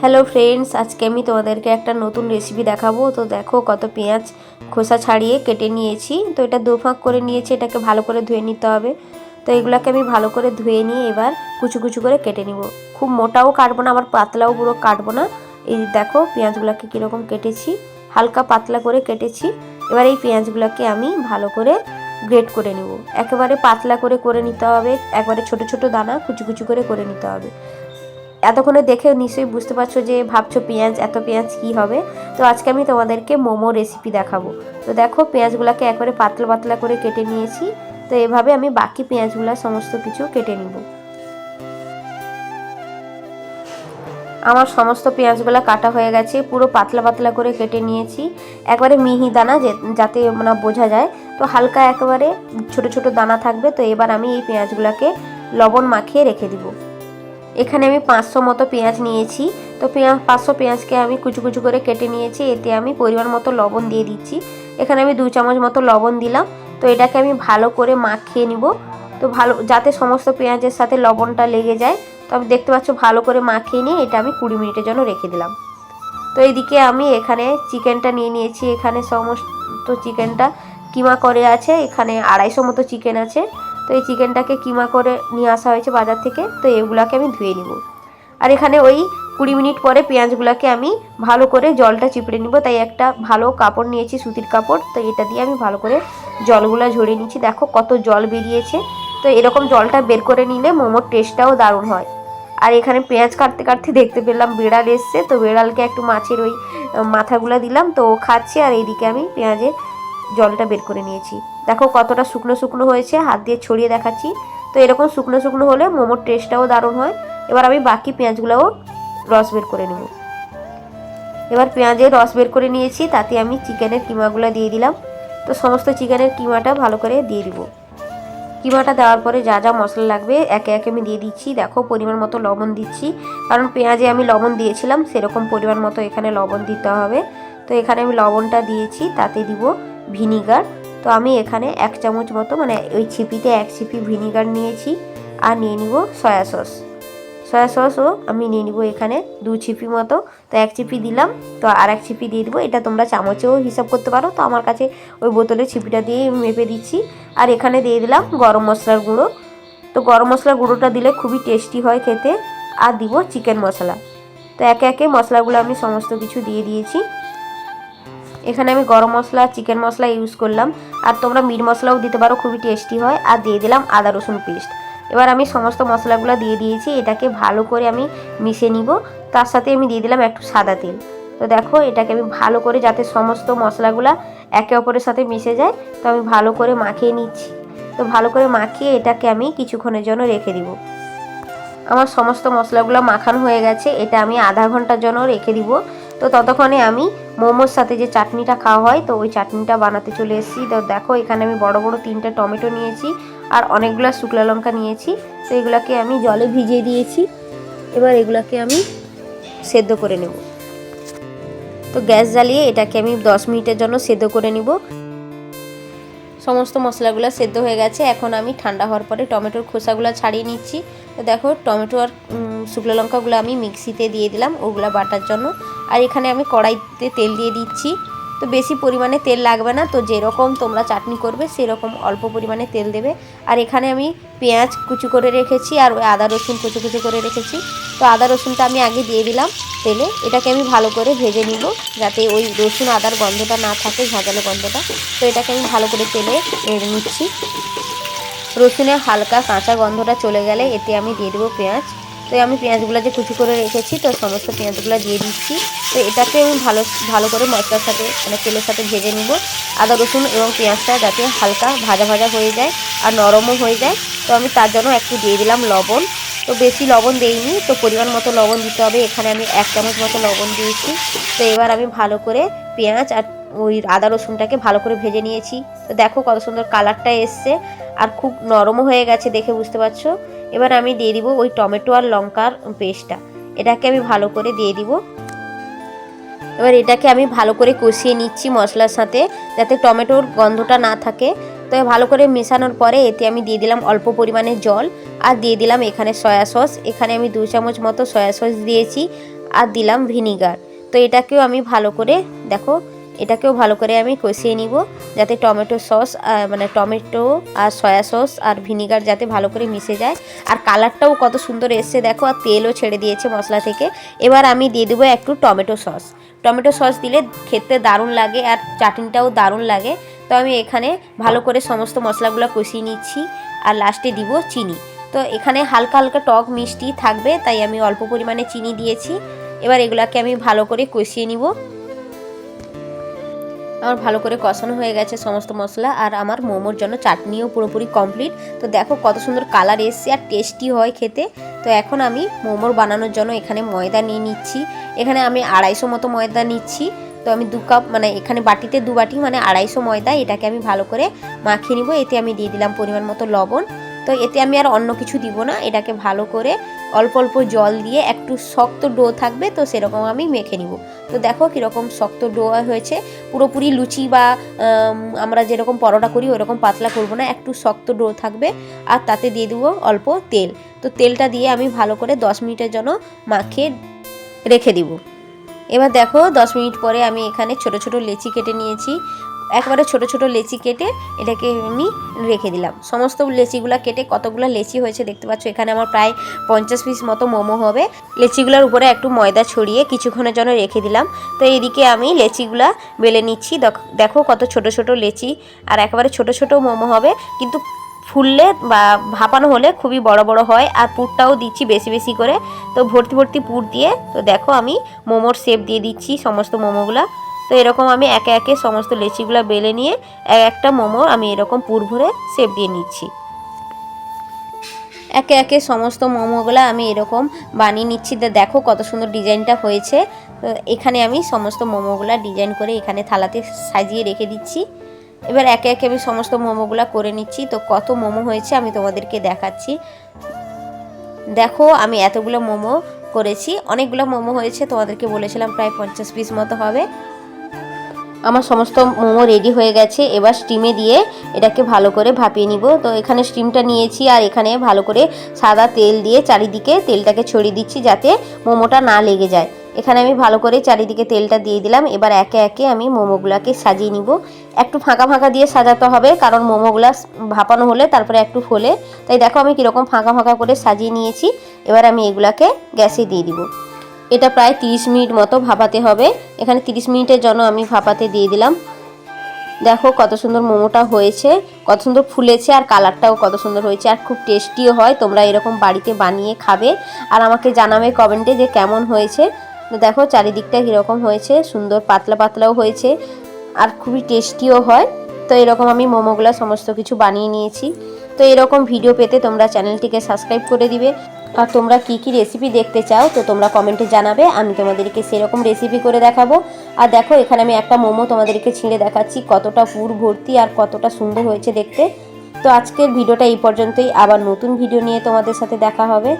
Hello friends আজকে আমি তোমাদেরকে একটা নতুন রেসিপি দেখাবো। তো দেখো কত পেঁয়াজ খোসা ছাড়িয়ে কেটে নিয়েছি। তো এটা দুফাঁক করে নিয়েছি, এটাকে ভালো করে ধুয়ে নিতে হবে। তো এগুলোকে আমি ভালো করে ধুয়ে নিয়ে এবার কুচু কুচু করে কেটে নিব। খুব মোটাও কাটবো না, আবার পাতলাও পুরো কাটবো না। এই দেখো পেঁয়াজগুলোকে কীরকম কেটেছি। হালকা পাতলা করে কেটেছি। এবার এই পেঁয়াজগুলোকে আমি ভালো করে গ্রেট করে নিব। একেবারে পাতলা করে করে নিতে হবে। একবারে ছোট ছোট দানা কুচু কুচু করে করে নিতে হবে। এতক্ষণে দেখে নিশ্চয়ই বুঝতে পারছ যে ভাবছ পেঁয়াজ, এত পেঁয়াজ কি হবে? তো আজকে আমি তোমাদেরকে মোমো রেসিপি দেখাবো। তো দেখো, পেঁয়াজগুলোকে একবারে পাতলা পাতলা করে কেটে নিয়েছি। তো এভাবে আমি বাকি পেঁয়াজগুলো সমস্ত কিছু কেটে নিব। আমার সমস্ত পেঁয়াজগুলো কাটা হয়ে গেছে, পুরো পাতলা পাতলা করে কেটে নিয়েছি। একবারে মিহি দানা যাতে মানে বোঝা যায়। তো হালকা একেবারে ছোট ছোট দানা থাকবে, তো এবার আমি এই পেঁয়াজগুলোকে লবণ মাখিয়ে রেখে দিব। এখানে আমি পাঁচশো মতো পেঁয়াজ নিয়েছি। তো পেঁয়াজ, পাঁচশো পেঁয়াজকে আমি কুচু কুচু করে কেটে নিয়েছি। এতে আমি পরিমাণ মতো লবণ দিয়ে দিচ্ছি। এখানে আমি দু চামচ মতো লবণ দিলাম। তো এটাকে আমি ভালো করে মাখিয়ে নিব। তো ভালো, যাতে সমস্ত পেঁয়াজের সাথে লবণটা লেগে যায়। তো আমি দেখতে পাচ্ছ, ভালো করে মাখিয়ে নিয়ে এটা আমি কুড়ি মিনিটের জন্য রেখে দিলাম। তো এইদিকে আমি এখানে চিকেনটা নিয়ে নিয়েছি। এখানে সমস্ত চিকেনটা কিমা করে আছে। এখানে আড়াইশো মতো চিকেন আছে। তো এই চিকেনটাকে কিমা করে নিয়ে আসা হয়েছে বাজার থেকে, তো এগুলাকে আমি ধুয়ে নিব। আর এখানে ওই কুড়ি মিনিট পরে পেঁয়াজগুলোকে আমি ভালো করে জলটা চিপড়ে নিব। তাই একটা ভালো কাপড় নিয়েছি, সুতির কাপড়, তো এটা দিয়ে আমি ভালো করে জলগুলো ঝরিয়ে নিচ্ছি। দেখো কত জল বেরিয়েছে। তো এরকম জলটা বের করে নিলে মোমোর টেস্টটাও দারুণ হয়। আর এখানে পেঁয়াজ কাটতে কাটতে দেখতে পেলাম বেড়াল এসছে, তো বেড়ালকে একটু মাছের ওই, মাথাগুলো দিলাম, তো খাচ্ছে। আর এইদিকে আমি পেঁয়াজের জলটা বের করে নিয়েছি। দেখো কতটা শুকনো শুকনো হয়েছে, হাত দিয়ে ছড়িয়ে দেখাচ্ছি। তো এরকম শুকনো শুকনো হলে মোমোর টেস্টটাও দারুণ হয়। এবার আমি বাকি পেঁয়াজগুলোও রস বের করে নেব। এবার পেঁয়াজের রস বের করে নিয়েছি, তাতে আমি চিকেনের কিমাগুলো দিয়ে দিলাম। তো সমস্ত চিকেনের কিমাটা ভালো করে দিয়ে দিব। কিমাটা দেওয়ার পরে যা যা মশলা লাগবে, একে একে আমি দিয়ে দিচ্ছি। দেখো পরিমাণ মতো লবণ দিচ্ছি। কারণ পেঁয়াজে আমি লবণ দিয়েছিলাম, সেরকম পরিমাণ মতো এখানে লবণ দিতে হবে। তো এখানে আমি লবণটা দিয়েছি, তাতে দিব ভিনিগার। তো আমি এখানে এক চামচ মতো মানে ওই ছিপিতে এক ছিপি ভিনিগার নিয়েছি আর নিয়ে নিব সয়া সস। সয়া সসও আমি নিয়ে নিব এখানে দু ছিপি মতো। তো এক চিপি দিলাম, তো আর এক ছিপি দিয়ে দিব। এটা তোমরা চামচেও হিসাব করতে পারো। তো আমার কাছে ওই বোতলের ছিপিটা দিয়ে মেপে দিচ্ছি। আর এখানে দিয়ে দিলাম গরম মশলার গুঁড়ো। তো গরম মশলার গুঁড়োটা দিলে খুবই টেস্টি হয় খেতে। আর দিব চিকেন মশলা। তো একে একে মশলাগুলো আমি সমস্ত কিছু দিয়ে দিয়েছি। এখানে আমি গরম মশলা চিকেন মশলা ইউজ করলাম। আর তোমরা মিট মশলাও দিতে পারো, খুবই টেস্টি হয়। আর দিয়ে দিলাম আদা রসুন পেস্ট এবার আমি সমস্ত মশলাগুলো দিয়ে দিয়েছি, এটাকে ভালো করে আমি মিশে নিব। তার সাথে আমি দিয়ে দিলাম একটু সাদা তেল। তো দেখো, এটাকে আমি ভালো করে যাতে সমস্ত মশলাগুলো একে অপরের সাথে মিশে যায়, তো আমি ভালো করে মাখিয়ে নিচ্ছি। তো ভালো করে মাখিয়ে এটাকে আমি কিছুক্ষণের জন্য রেখে দিব। আমার সমস্ত মশলাগুলো মাখানো হয়ে গেছে, এটা আমি আধা ঘণ্টার জন্য রেখে দিব। তো ততক্ষণে আমি মোমোর সাথে যে চাটনিটা খাওয়া হয়, তো ওই চাটনিটা বানাতে চলে এসেছি। তো দেখো, এখানে আমি বড় বড় তিনটে টমেটো নিয়েছি আর অনেকগুলো শুকনো লঙ্কা নিয়েছি। তো এগুলোকে আমি জলে ভিজিয়ে দিয়েছি। এবার এগুলোকে আমি সেদ্ধ করে নেব। তো গ্যাস জ্বালিয়ে এটাকে আমি দশ মিনিটের জন্য সেদ্ধ করে নিব। সমস্ত মশলাগুলো সেদ্ধ হয়ে গেছে। এখন আমি ঠান্ডা হওয়ার পরে টমেটোর খোসাগুলো ছাড়িয়ে নিচ্ছি। তো দেখো টমেটো আর শুকনো লঙ্কাগুলো আমি মিক্সিতে দিয়ে দিলাম, ওগুলো বাটার জন্য। আর এখানে আমি কড়াইতে তেল দিয়ে দিচ্ছি। তো বেশি পরিমাণে তেল লাগবে না, তো যেরকম তোমরা চাটনি করবে, সেরকম অল্প পরিমাণে তেল দেবে। আর এখানে আমি পেঁয়াজ কুচু করে রেখেছি, আর ওই আদা রসুন কুচু কুচু করে রেখেছি। তো আদা রসুনটা আমি আগে দিয়ে দিলাম তেলে। এটাকে আমি ভালো করে ভেজে নিব, যাতে ওই রসুন আদার গন্ধটা না থাকে, ঝাঁঝালো গন্ধটা। তো এটাকে আমি ভালো করে তেলে নিচ্ছি। রসুনের হালকা কাঁচা গন্ধটা চলে গেলে এতে আমি দিয়ে দেবো পেঁয়াজ। তো আমি পেঁয়াজগুলো যে কুচি করে রেখেছি, তো সমস্ত পেঁয়াজগুলো দিয়ে দিচ্ছি। তো এটাকে আমি ভালো ভালো করে মশলার সাথে মানে তেলের সাথে ভেজে নিব। আদা রসুন এবং পেঁয়াজটা যাতে হালকা ভাজা ভাজা হয়ে যায় আর নরমও হয়ে যায়। তো আমি তার জন্য একটু দিয়ে দিলাম লবণ। তো বেশি লবণ দেইনি, তো পরিমাণ মতো লবণ দিতে হবে। এখানে আমি এক চামচ মতো লবণ দিয়েছি। তো এবার আমি ভালো করে পেঁয়াজ আর ওই আদা রসুনটাকে ভালো করে ভেজে নিয়েছি। তো দেখো কত সুন্দর কালারটা এসছে। আর খুব নরমও হয়ে গেছে দেখে বুঝতে পারছ? এবার আমি দিয়ে দিব ওই টমেটো আর লঙ্কার পেস্টটা। এটাকে আমি ভালো করে দিয়ে দিব। এবার এটাকে আমি ভালো করে কষিয়ে নিচ্ছি মশলার সাথে, যাতে টমেটোর গন্ধটা না থাকে। তো ভালো করে মেশানোর পরে এতে আমি দিয়ে দিলাম অল্প পরিমাণে জল, আর দিয়ে দিলাম এখানে সয়া সস। এখানে আমি দু চামচ মতো সয়া সস দিয়েছি, আর দিলাম ভিনিগার। তো এটাকেও আমি ভালো করে, দেখো এটাকেও ভালো করে আমি কষিয়ে নিব, যাতে টমেটো সস মানে টমেটো আর সয়া সস আর ভিনিগার যাতে ভালো করে মিশে যায়। আর কালারটাও কত সুন্দর এসছে দেখো, আর তেলও ছেড়ে দিয়েছে মশলা থেকে। এবার আমি দিয়ে দেবো একটু টমেটো সস। টমেটো সস দিলে খেতে দারুণ লাগে আর চাটনিটাও দারুণ লাগে। তো আমি এখানে ভালো করে সমস্ত মশলাগুলো কষিয়ে নিচ্ছি আর লাস্টে দিব চিনি। তো এখানে হালকা হালকা টক মিষ্টি থাকবে, তাই আমি অল্প পরিমাণে চিনি দিয়েছি। এবার এগুলাকে আমি ভালো করে কষিয়ে নিব। আমার ভালো করে কষানো হয়ে গেছে সমস্ত মশলা আর আমার মোমোর জন্য চাটনিও পুরোপুরি কমপ্লিট তো দেখো কত সুন্দর কালার এসছে আর টেস্টি হয় খেতে। তো এখন আমি মোমোর বানানোর জন্য এখানে ময়দা নিয়ে নিচ্ছি। এখানে আমি আড়াইশো মতো ময়দা নিচ্ছি। তো আমি দু কাপ মানে এখানে বাটিতে দু বাটি মানে আড়াইশো ময়দা এটাকে আমি ভালো করে মাখিয়ে নিব। এতে আমি দিয়ে দিলাম পরিমাণ মতো লবণ। তো এতে আমি আর অন্য কিছু দিব না, এটাকে ভালো করে অল্প অল্প জল দিয়ে একটু শক্ত ডো থাকবে, তো সেরকম আমি মেখে নিব। তো দেখো কীরকম শক্ত ডো হয়েছে, পুরোপুরি লুচি বা আমরা যেরকম পরোটা করি ওরকম পাতলা করব না, একটু শক্ত ডো থাকবে, আর তাতে দিয়ে দেবো অল্প তেল। তো তেলটা দিয়ে আমি ভালো করে দশ মিনিটের জন্য মাখিয়ে রেখে দিব। এবার দেখো দশ মিনিট পরে আমি এখানে ছোট ছোট লেচি কেটে নিয়েছি একবারে ছোট ছোট লেচি কেটে এটাকে আমি রেখে দিলাম। সমস্ত লেচিগুলো কেটে কতগুলো লেচি হয়েছে দেখতে পাচ্ছ? এখানে আমার প্রায় পঞ্চাশ পিস মতো মোমো হবে। লেচিগুলোর উপরে একটু ময়দা ছড়িয়ে কিছুক্ষণের জন্য রেখে দিলাম। তো এদিকে আমি লেচিগুলা বেলে নিচ্ছি। দেখ- কত ছোট ছোট লেচি। আর একেবারে ছোট ছোট মোমো হবে। কিন্তু ফুললে বা ভাপানো হলে খুবই বড় বড় হয়। আর পুরটাও দিচ্ছি বেশি বেশি করে। তো ভর্তি ভর্তি পুর দিয়ে তো দেখো আমি মোমোর শেপ দিয়ে দিচ্ছি সমস্ত মোমোগুলা। তো এরকম আমি একে একে সমস্ত লেচিগুলো বেলে নিয়ে এক একটা মোমো আমি এরকম পুর ভরে শেপ দিয়ে নিচ্ছি। একে একে সমস্ত মোমোগুলো আমি এরকম বানিয়ে নিচ্ছি। দেখো কত সুন্দর ডিজাইনটা হয়েছে। তো এখানে আমি সমস্ত মোমোগুলা ডিজাইন করে এখানে থালাতে সাজিয়ে রেখে দিচ্ছি। এবার একে একে আমি সমস্ত মোমোগুলা করে নিচ্ছি। তো কত মোমো হয়েছে আমি তোমাদেরকে দেখাচ্ছি। দেখো আমি এতগুলো মোমো করেছি। অনেকগুলো মোমো হয়েছে, তোমাদেরকে বলেছিলাম প্রায় পঞ্চাশ পিস মতো হবে। আমার সমস্ত মোমো রেডি হয়ে গেছে। এবার স্টিমে দিয়ে এটাকে ভালো করে ভাপিয়ে নিব। তো এখানে স্টিমটা নিয়েছি আর এখানে ভালো করে সাদা তেল দিয়ে চারিদিকে তেলটাকে ছড়িয়ে দিচ্ছি যাতে মোমোটা না লেগে যায়। এখানে আমি ভালো করে চারিদিকে তেলটা দিয়ে দিলাম। এবার একে একে আমি মোমোগুলাকে সাজিয়ে নিব। একটু ফাঁকা ফাঁকা দিয়ে সাজাতে হবে কারণ মোমোগুলা ভাপানো হলে তারপরে একটু ফোলে তাই দেখো আমি কীরকম ফাঁকা ফাঁকা করে সাজিয়ে নিয়েছি। এবার আমি এগুলাকে গ্যাসে দিয়ে দিব। এটা প্রায় 30 মিনিট মতো ভাপাতে হবে। এখানে 30 মিনিটের জন্য আমি ভাপাতে দিয়ে দিলাম। দেখো কত সুন্দর মোমোটা হয়েছে, কত সুন্দর ফুলেছে আর কালারটাও কত সুন্দর হয়েছে আর খুব টেস্টিও হয়, তোমরা এরকম বাড়িতে বানিয়ে খাবে। আর আমাকে জানাবে কমেন্টে যে কেমন হয়েছে। দেখো চারিদিকটা কীরকম হয়েছে, সুন্দর পাতলা পাতলাও হয়েছে আর খুবই টেস্টিও হয়। তো এরকম আমি মোমোগুলো সমস্ত কিছু বানিয়ে নিয়েছি। তো এরকম ভিডিও পেতে তোমরা চ্যানেলটিকে সাবস্ক্রাইব করে দিবে। আর তোমরা কি কি রেসিপি দেখতে চাও, তো তোমরা কমেন্টে জানাবে, আমি তোমাদেরকে সেরকম রেসিপি করে দেখাবো। আর দেখো, এখানে আমি একটা মোমো তোমাদেরকে ছিঁড়ে দেখাচ্ছি, কতটা পুর ভর্তি আর কতটা সুন্দর হয়েছে দেখতে। তো আজকের ভিডিওটা এই পর্যন্তই, আবার নতুন ভিডিও নিয়ে তোমাদের সাথে দেখা হবে।